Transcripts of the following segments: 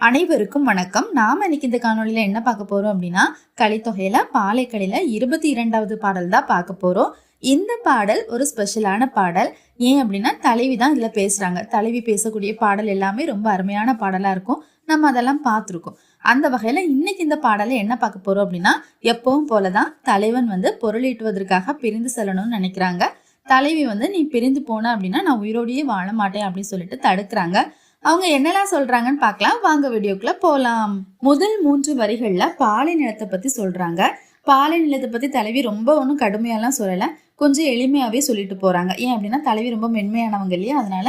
அனைவருக்கும் வணக்கம். நாம் இன்னைக்கு இந்த காணொலியில் என்ன பார்க்க போகிறோம் அப்படின்னா கலித்தொகையில் பாலைக்கடையில் இருபத்தி இரண்டாவது பாடல் தான் பார்க்க போகிறோம் இந்த பாடல் ஒரு ஸ்பெஷலான பாடல். ஏன் அப்படின்னா தலைவி தான் இதில் பேசுகிறாங்க தலைவி பேசக்கூடிய பாடல் எல்லாமே ரொம்ப அருமையான பாடலாக இருக்கும். நம்ம அதெல்லாம் பார்த்துருக்கோம். அந்த வகையில் இன்னைக்கு இந்த பாடலை என்ன பார்க்க போகிறோம் அப்படின்னா எப்பவும் போலதான் தலைவன் வந்து பொருளீட்டுவதற்காக பிரிந்து செல்லணும்னு நினைக்கிறாங்க. தலைவி வந்து நீ பிரிந்து போன அப்படின்னா நான் உயிரோடையே வாழ மாட்டேன் அப்படின்னு சொல்லிட்டு தடுக்கிறாங்க. அவங்க என்னெல்லாம் சொல்றாங்கன்னு பார்க்கலாம். வாங்க வீடியோக்குள்ள போலாம். முதல் மூன்று வரிகள்ல பாலை நிலத்தை பத்தி சொல்றாங்க. பாலை நிலத்தை பத்தி தலைவி ரொம்ப ஒன்றும் கடுமையாலாம் சொல்லலை. கொஞ்சம் எளிமையாகவே சொல்லிட்டு போகிறாங்க ஏன் அப்படின்னா தலைவி ரொம்ப மென்மையானவங்க இல்லையா? அதனால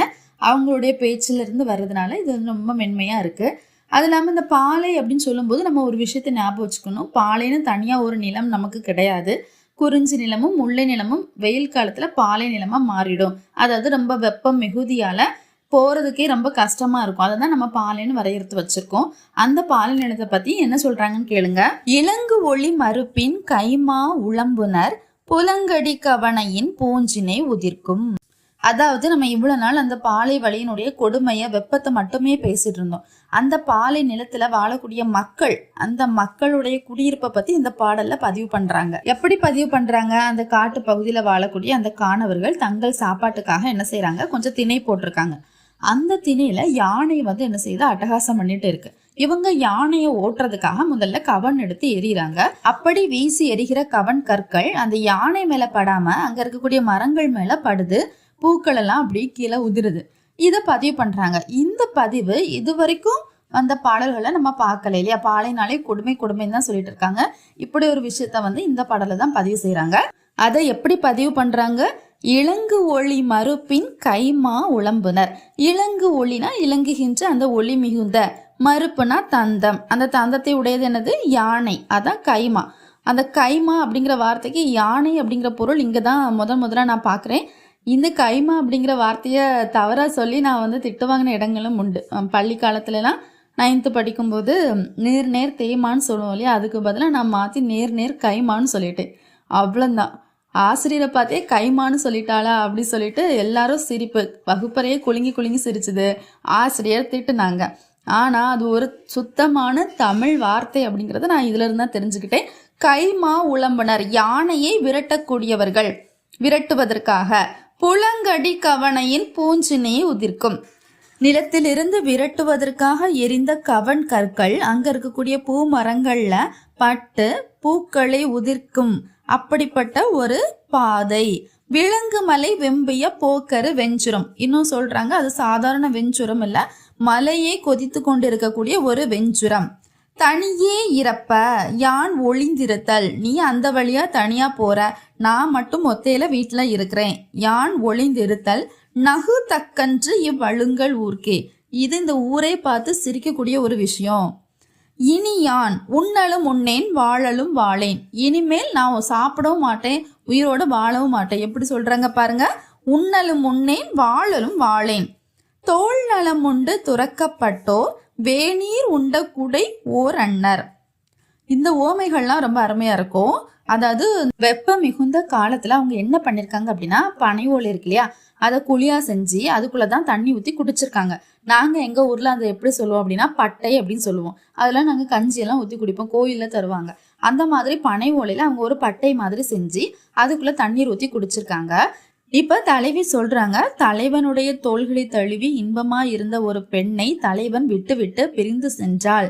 அவங்களுடைய பேச்சிலிருந்து வர்றதுனால இது வந்து ரொம்ப மென்மையாக இருக்குது அது இல்லாமல் இந்த பாலை அப்படின்னு சொல்லும்போது நம்ம ஒரு விஷயத்தை ஞாபகம் வச்சுக்கணும். பாலைன்னு தனியாக ஒரு நிலம் நமக்கு கிடையாது. குறிஞ்சி நிலமும் முல்லை நிலமும் வெயில் காலத்தில் பாலை நிலமாக மாறிடும். அதாவது ரொம்ப வெப்பம் மிகுதியால் போகிறதுக்கே ரொம்ப கஷ்டமாக இருக்கும். அதை தான் நம்ம பாலைன்னு வரையறுத்து வச்சுருக்கோம். அந்த பாலை நிலத்தை பற்றி என்ன சொல்கிறாங்கன்னு கேளுங்க. இலங்கு ஒளி மறுப்பின் கைமா உளம்புனர் புலங்கடி கவனையின் பூஞ்சினை உதிர்க்கும். அதாவது நம்ம இவ்வளோ நாள் அந்த பாலை வழியினுடைய கொடுமையை வெப்பத்தை மட்டுமே பேசிட்டு இருந்தோம். அந்த பாலை நிலத்துல வாழக்கூடிய மக்கள் அந்த மக்களுடைய குடியிருப்பை பத்தி இந்த பாடல்ல பதிவு பண்றாங்க. எப்படி பதிவு பண்றாங்க? அந்த காட்டு பகுதியில் வாழக்கூடிய அந்த காணவர்கள் தங்கள் சாப்பாட்டுக்காக என்ன செய்யறாங்க கொஞ்சம் திணை போட்டிருக்காங்க. அந்த திணையில யானை வந்து என்ன செய்யுது அட்டகாசம் பண்ணிட்டு இருக்கு. இவங்க யானையை ஓட்டுறதுக்காக முதல்ல கவன் எடுத்து எறிகிறாங்க அப்படி வீசி எரிகிற கவன் கற்கள் அந்த யானை மேல படாம அங்க இருக்கக்கூடிய மரங்கள் மேல படுது. பூக்கள் எல்லாம் அப்படியே கீழே உதிருது. இதை பதிவு பண்றாங்க. இந்த பதிவு இது வரைக்கும் அந்த பாடல்களை நம்ம பார்க்கல இல்லையா? பாலைனாலே கொடுமை கொடுமைன்னு தான் சொல்லிட்டு இருக்காங்க. இப்படி ஒரு விஷயத்த வந்து இந்த பாடலை தான் பதிவு செய்யறாங்க அதை எப்படி பதிவு பண்றாங்க? இலங்கு ஒளி மறுப்பின் கைமா உளம்புனர். இலங்கு ஒளினா இலங்குகின்ற அந்த ஒளி மிகுந்த. மறுப்புனா தந்தம். அந்த தந்தத்தை உடையது என்னது? யானை. அதான் கைமா. அந்த கைமா அப்படிங்கிற வார்த்தைக்கு யானை அப்படிங்கிற பொருள் இங்கே தான் முதல் முதல்ல நான் பார்க்குறேன். இந்த கைமா அப்படிங்கிற வார்த்தையை தவறாக சொல்லி நான் வந்து திட்டு வாங்கின இடங்களும் உண்டு. பள்ளி காலத்துலலாம் நைன்த்து படிக்கும்போது நேர் நேர் தேய்மான்னு சொல்லுவோம் இல்லையா? அதுக்கு பதிலாக நான் மாற்றி நேர் நேர் கைமான்னு சொல்லிட்டேன். அவ்வளோந்தான் ஆசிரியரை பார்த்தே கைமான்னு சொல்லிட்டாளா அப்படி சொல்லிட்டு எல்லாரும் சிரிப்பு. வகுப்பறையே குலுங்கி குலுங்கி சிரிச்சுது. ஆசிரியர் திட்டுனாங்க. ஆனால் அது ஒரு சுத்தமான தமிழ் வார்த்தை அப்படிங்கிறத நான் இதுலேருந்து தான் தெரிஞ்சுக்கிட்டேன். கைமா உளம்பனர் யானையை விரட்டக்கூடியவர்கள். விரட்டுவதற்காக புலங்கடி கவனையின் பூஞ்சினை உதிர்க்கும். நிலத்திலிருந்து விரட்டுவதற்காக எரிந்த கவன் கற்கள் அங்க இருக்கக்கூடிய பூ மரங்கள்ல பட்டு பூக்களை உதிர்க்கும். அப்படிப்பட்ட ஒரு பாதை. விலங்கு மலை வெம்பிய போக்கரு வெஞ்சுரம். இன்னும் சொல்றாங்க அது சாதாரண வெஞ்சுரம் இல்ல. மலையே கொதித்து கொண்டிருக்கக்கூடிய ஒரு வெஞ்சுரம். தனியே இறப்ப யான் ஒளிந்திருத்தல். நீ அந்த வழியா தனியா போற. நான் மட்டும் ஒத்தையில வீட்டுல இருக்கிறேன். யான் ஒளிந்திருத்தல். நகு தக்கன்று இவ்வழுங்கல் ஊர்க்கே. இது இந்த ஊரே பார்த்து சிரிக்கக்கூடிய ஒரு விஷயம். இனி யான்? உண்ணலும் உண்ணேன் வாழலும் வாழேன். இனிமேல் நான் சாப்பிடவும் மாட்டேன் உயிரோடு வாழவும் மாட்டேன். எப்படி சொல்றாங்க பாருங்க? உண்ணலும் உண்ணேன் வாழலும் வாழேன். தோல் நலம் உண்டு துறக்கப்பட்டோர் வேநீர் உண்ட குடை ஓர் அன்னர். இந்த ஓமைகள்லாம் ரொம்ப அருமையா இருக்கும். அதாவது வெப்பம் மிகுந்த காலத்துல அவங்க என்ன பண்ணிருக்காங்க அப்படின்னா பனை ஓலை இருக்கு இல்லையா? அதை குழியா செஞ்சு அதுக்குள்ளே தான் தண்ணி ஊத்தி குடிச்சிருக்காங்க. நாங்க எங்க ஊர்ல அதை எப்படி சொல்லுவோம் அப்படின்னா பட்டை அப்படின்னு சொல்லுவோம். அதெல்லாம் நாங்க கஞ்சி எல்லாம் ஊத்தி குடிப்போம் கோயில்ல தருவாங்க. அந்த மாதிரி பனை ஓலையில அவங்க ஒரு பட்டை மாதிரி செஞ்சு அதுக்குள்ள தண்ணீர் ஊத்தி குடிச்சிருக்காங்க. இப்ப தலைவி சொல்றாங்க தலைவனுடைய தோள்களை தழுவி இன்பமா இருந்த ஒரு பெண்ணை தலைவன் விட்டு விட்டு பிரிந்து சென்றாள்.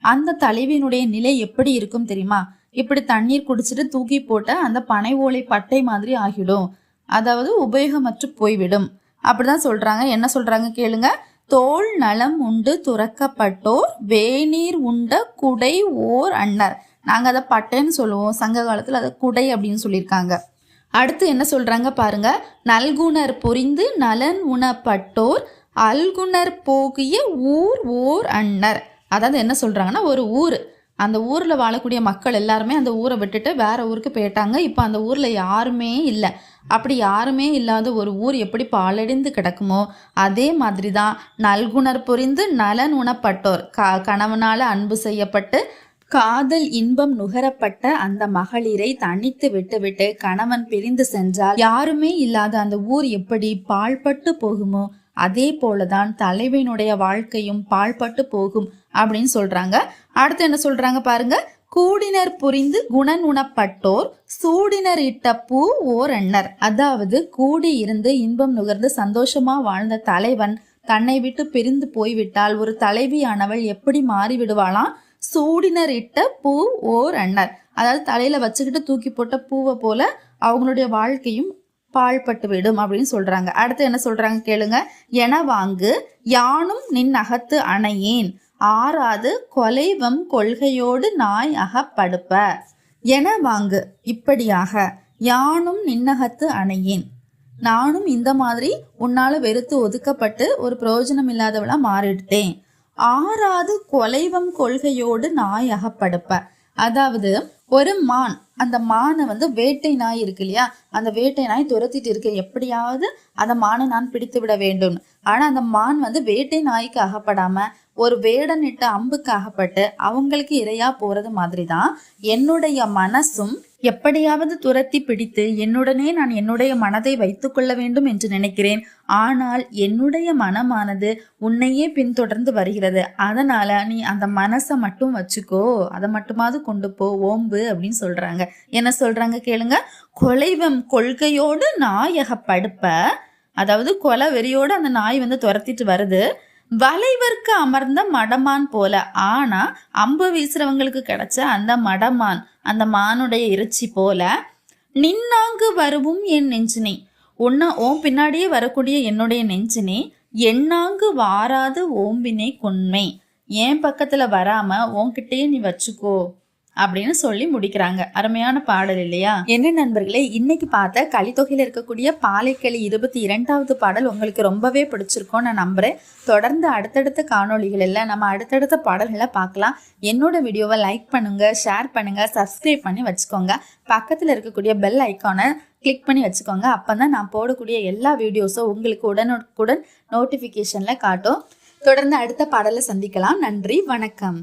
அந்த தலைவியினுடைய நிலை எப்படி இருக்கும் தெரியுமா? இப்படி தண்ணீர் குடிச்சிட்டு தூக்கி போட்ட அந்த பனை ஓலை பட்டை மாதிரி ஆகிடும். அதாவது உபயோகமற்று போய்விடும். அப்படிதான் சொல்றாங்க. என்ன சொல்றாங்க கேளுங்க. தோல் நலம் உண்டு துறக்கப்பட்டோர் வேநீர் உண்ட குடை ஓர் அன்னர். நாங்க அதை பட்டைன்னு சொல்லுவோம். சங்க காலத்துல அதை குடை அப்படின்னு சொல்லியிருக்காங்க. அடுத்து என்ன சொல்றாங்க பாருங்க. நல்குணர் புரிந்து நலன் உணப்பட்டோர் அல்குணர் போகிய ஊர் ஓர் அன்னர். அதாவது என்ன சொல்கிறாங்கன்னா ஒரு ஊர். அந்த ஊரில் வாழக்கூடிய மக்கள் எல்லாருமே அந்த ஊரை விட்டுட்டு வேற ஊருக்கு போயிட்டாங்க. இப்போ அந்த ஊரில் யாருமே இல்லை. அப்படி யாருமே இல்லாத ஒரு ஊர் எப்படி பாலடைந்து கிடக்குமோ அதே மாதிரி தான் நல்குணர் புரிந்து நலன் உணப்பட்டோர். க கணவனால் அன்பு செய்யப்பட்டு காதல் இன்பம் நுகரப்பட்ட அந்த மகளிரை தனித்து விட்டுவிட்டு கணவன் பிரிந்து சென்றால் யாருமே இல்லாத அந்த ஊர் எப்படி பாழ்பட்டு போகுமோ அதே போலதான் தலைவனுடைய வாழ்க்கையும் பாழ்பட்டு போகும் அப்படின்னு சொல்றாங்க. அடுத்து என்ன சொல்றாங்க பாருங்க. கூடினர் புரிந்து குணன் உணப்பட்டோர் சூடினர் இட்ட பூ ஓர் அதாவது கூடி இருந்து இன்பம் நுகர்ந்து சந்தோஷமா வாழ்ந்த தலைவன் தன்னை விட்டு பிரிந்து போய்விட்டால் ஒரு தலைவியானவள் எப்படி மாறி விடுவாளாம் சூடினர் இட்ட பூ ஓர் எண்ணர் அதாவது தலையில வச்சுக்கிட்டு தூக்கி போட்ட பூவை போல அவங்களுடைய வாழ்க்கையும் பாழ்பட்டு விடும் அப்படின்னு சொல்றாங்க. அடுத்து என்ன சொல்றாங்க கேளுங்க. என வாங்கு யானும் நின் அகத்து அணையேன். ஆறாது கொலைவம் கொள்கையோடு நாய் அகப்படுப்ப. என வாங்கு இப்படியாக யானும் நின்னகத்து அணையேன். நானும் இந்த மாதிரி உன்னால வெறுத்து ஒதுக்கப்பட்டு ஒரு பிரயோஜனம் இல்லாதவளா மாறிட்டேன். ஆறாது கொலைவம் கொள்கையோடு நாய் அகப்படுப்ப. அதாவது ஒரு மான் அந்த மானை வந்து வேட்டை நாய் இருக்கு இல்லையா? அந்த வேட்டை நாய் துரத்திட்டு இருக்கு. எப்படியாவது அந்த மானை நான் பிடித்து விட வேண்டும். ஆனா அந்த மான் வந்து வேட்டை நாய்க்கு அகப்படாம ஒரு வேடனிட்ட அம்புக்கு அகப்பட்டு அவங்களுக்கு இரையா போறது மாதிரி தான் என்னுடைய மனசும் எப்படியாவது துரத்தி பிடித்து என்னுடனே நான் என்னுடைய மனதை வைத்துக்கொள்ள வேண்டும் என்று நினைக்கிறேன். ஆனால் என்னுடைய மனமானது உன்னையே பின்தொடர்ந்து வருகிறது. அதனால நீ அந்த மனசை மட்டும் வச்சுக்கோ. அதை மட்டுமாவது கொண்டு போ. ஓம்பு அப்படின்னு சொல்றாங்க. என்ன சொல்றாங்க கேளுங்க. கொலைவம் கொள்கையோடு நாயக படுப்ப அதாவது கொலை வெறியோடு அந்த நாய் வந்து துரத்திட்டு வருது. வளைவர்க்கு அமர்ந்த மடமான் போல. ஆனா அம்பு வீசுறவங்களுக்கு கிடைச்ச அந்த மடமான் அந்த மானுடைய இறைச்சி போல நின்னாங்கு வருவும் என் நெஞ்சினி. உன்ன ஓம் பின்னாடியே வரக்கூடிய என்னுடைய நெஞ்சினே எண்ணாங்கு வாராது ஓம்பினை கொன்மை. என் பக்கத்துல வராம உன்கிட்டயே நீ வச்சுக்கோ. அப்படின்னு சொல்லி முடிக்கிறாங்க. அருமையான பாடல் இல்லையா? என்ன நண்பர்களே இன்னைக்கு பார்த்த கலித்தொகையில் இருக்கக்கூடிய பாலைக்களி இருபத்தி இரண்டாவது பாடல் உங்களுக்கு ரொம்பவே பிடிச்சிருக்கும் நான் நம்புறேன். தொடர்ந்து அடுத்தடுத்த காணொளிகளில் நம்ம அடுத்தடுத்த பாடல்களை பார்க்கலாம். என்னோட வீடியோவை லைக் பண்ணுங்க ஷேர் பண்ணுங்க சப்ஸ்கிரைப் பண்ணி வச்சுக்கோங்க. பக்கத்தில் இருக்கக்கூடிய பெல் ஐக்கானை கிளிக் பண்ணி வச்சுக்கோங்க. அப்போ தான் நான் போடக்கூடிய எல்லா வீடியோஸும் உங்களுக்கு உடனுக்குடன் நோட்டிஃபிகேஷனில் காட்டும். தொடர்ந்து அடுத்த பாடலை சந்திக்கலாம். நன்றி வணக்கம்.